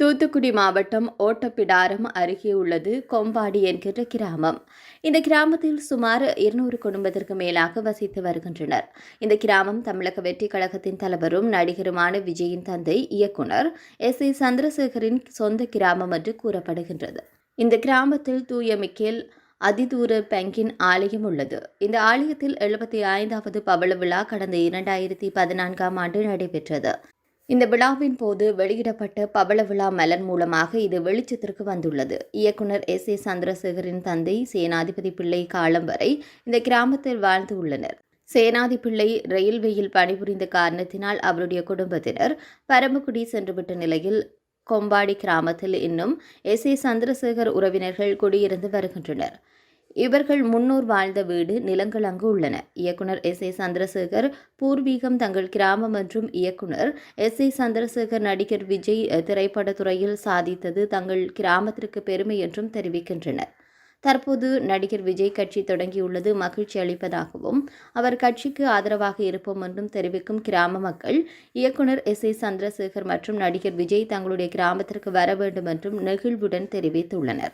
தூத்துக்குடி மாவட்டம் ஓட்டப்பிடாரம் அருகே உள்ளது கொம்பாடி என்கிற கிராமம். இந்த கிராமத்தில் சுமார் இருநூறு குடும்பத்திற்கு மேலாக வசித்து வருகின்றனர். இந்த கிராமம் தமிழக வெற்றிக் கழகத்தின் தலைவரும் நடிகருமான விஜயின் தந்தை இயக்குனர் எஸ் ஏ சந்திரசேகரின் சொந்த கிராமம் என்று கூறப்படுகின்றது. இந்த கிராமத்தில் தூய மிக்கேல் அதிதூர பெங்கின் ஆலயம் உள்ளது. இந்த ஆலயத்தில் எழுபத்தி ஐந்தாவது பவள விழா கடந்த இரண்டாயிரத்தி பதினான்காம் ஆண்டு நடைபெற்றது. இந்த விழாவின் போது வெளியிடப்பட்ட பவள விழா மலர் மூலமாக இது வெளிச்சத்திற்கு வந்துள்ளது. இயக்குனர் எஸ். ஏ. சந்திரசேகரின் தந்தை சேனாதிபதி பிள்ளை காலம் வரை இந்த கிராமத்தில் வாழ்ந்து உள்ளனர். சேனாதி பிள்ளை ரயில்வேயில் பணிபுரிந்த காரணத்தினால் அவருடைய குடும்பத்தினர் பரமக்குடி சென்றுவிட்ட நிலையில் கொம்பாடி கிராமத்தில் இன்னும் எஸ். ஏ. சந்திரசேகர் உறவினர்கள் குடியிருந்து வருகின்றனர். இவர்கள் முன்னோர் வாழ்ந்த வீடு நிலங்கள் அங்கு உள்ளன. இயக்குனர் எஸ் ஏ சந்திரசேகர் பூர்வீகம் தங்கள் கிராமம் என்றும் இயக்குனர் எஸ் ஏ சந்திரசேகர் நடிகர் விஜய் திரைப்படத்துறையில் சாதித்தது தங்கள் கிராமத்திற்கு பெருமை என்றும் தெரிவிக்கின்றனர். தற்போது நடிகர் விஜய் கட்சி தொடங்கியுள்ளது. மகிழ்ச்சி அளிப்பதாகவும் அவர் கட்சிக்கு ஆதரவாக இருப்போம் என்றும் தெரிவிக்கும் கிராம மக்கள் இயக்குனர் எஸ் ஏ சந்திரசேகர் மற்றும் நடிகர் விஜய் தங்களுடைய கிராமத்திற்கு வர வேண்டும் என்றும் நெகிழ்வுடன் தெரிவித்துள்ளனர்.